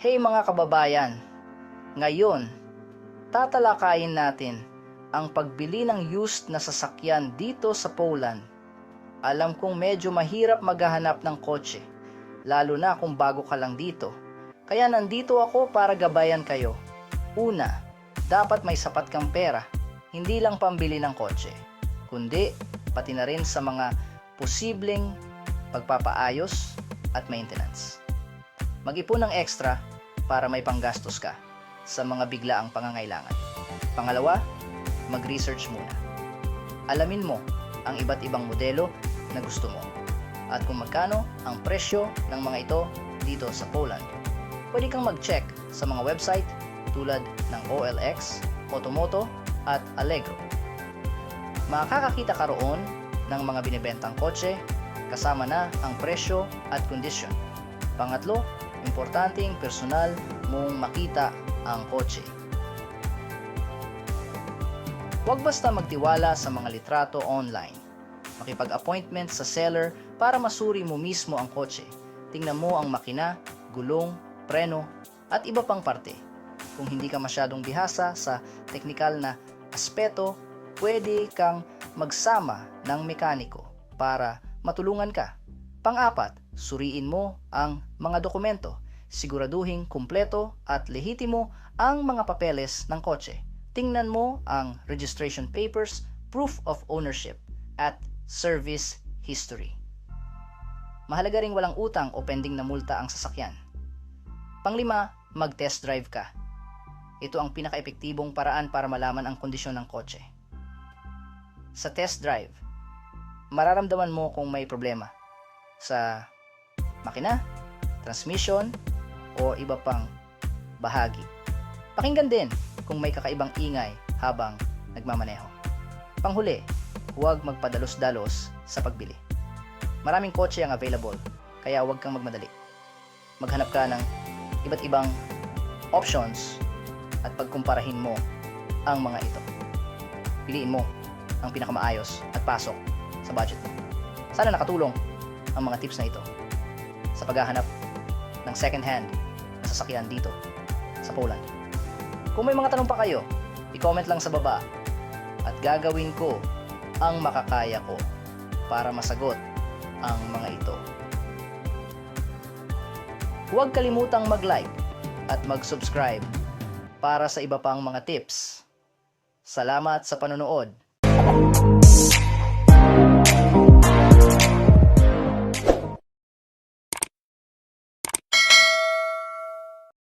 Hey mga kababayan, ngayon, tatalakayin natin ang pagbili ng used na sasakyan dito sa Poland. Alam kong medyo mahirap maghahanap ng kotse, lalo na kung bago ka lang dito. Kaya nandito ako para gabayan kayo. Una, dapat may sapat kang pera, hindi lang pambili ng kotse, kundi pati na rin sa mga posibleng pagpapaayos at maintenance. Mag-ipon ng extra para may panggastos ka sa mga biglaang pangangailangan. Pangalawa, mag-research muna. Alamin mo ang iba't ibang modelo na gusto mo at kung magkano ang presyo ng mga ito dito sa Poland. Pwede kang mag-check sa mga website tulad ng OLX, Otomoto at Allegro. Makakakita ka roon ng mga binibentang kotse kasama na ang presyo at kondisyon. Pangatlo, importanteng personal mong makita ang kotse. Huwag basta magtiwala sa mga litrato online. Makipag-appointment sa seller para masuri mo mismo ang kotse. Tingnan mo ang makina, gulong, preno, at iba pang parte. Kung hindi ka masyadong bihasa sa teknikal na aspeto, pwede kang magsama ng mekaniko para matulungan ka. Pang-apat, suriin mo ang mga dokumento. Siguraduhin kumpleto at lehitimo ang mga papeles ng kotse. Tingnan mo ang registration papers, proof of ownership, at service history. Mahalaga ring walang utang o pending na multa ang sasakyan. Panglima, mag-test drive ka. Ito ang pinaka-epektibong paraan para malaman ang kondisyon ng kotse. Sa test drive, mararamdaman mo kung may problema sa makina, transmission, o iba pang bahagi. Pakinggan din kung may kakaibang ingay habang nagmamaneho. Panghuli, huwag magpadalos-dalos sa pagbili. Maraming kotse ang available, kaya huwag kang magmadali. Maghanap ka ng iba't ibang options at pagkumparahin mo ang mga ito. Piliin mo ang pinakamaayos at pasok sa budget mo. Sana nakatulong ang mga tips na ito sa paghahanap ng second hand na sasakyan dito sa Poland. Kung may mga tanong pa kayo, i-comment lang sa baba at gagawin ko ang makakaya ko para masagot ang mga ito. Huwag kalimutang mag-like at mag-subscribe para sa iba pang mga tips. Salamat sa panonood.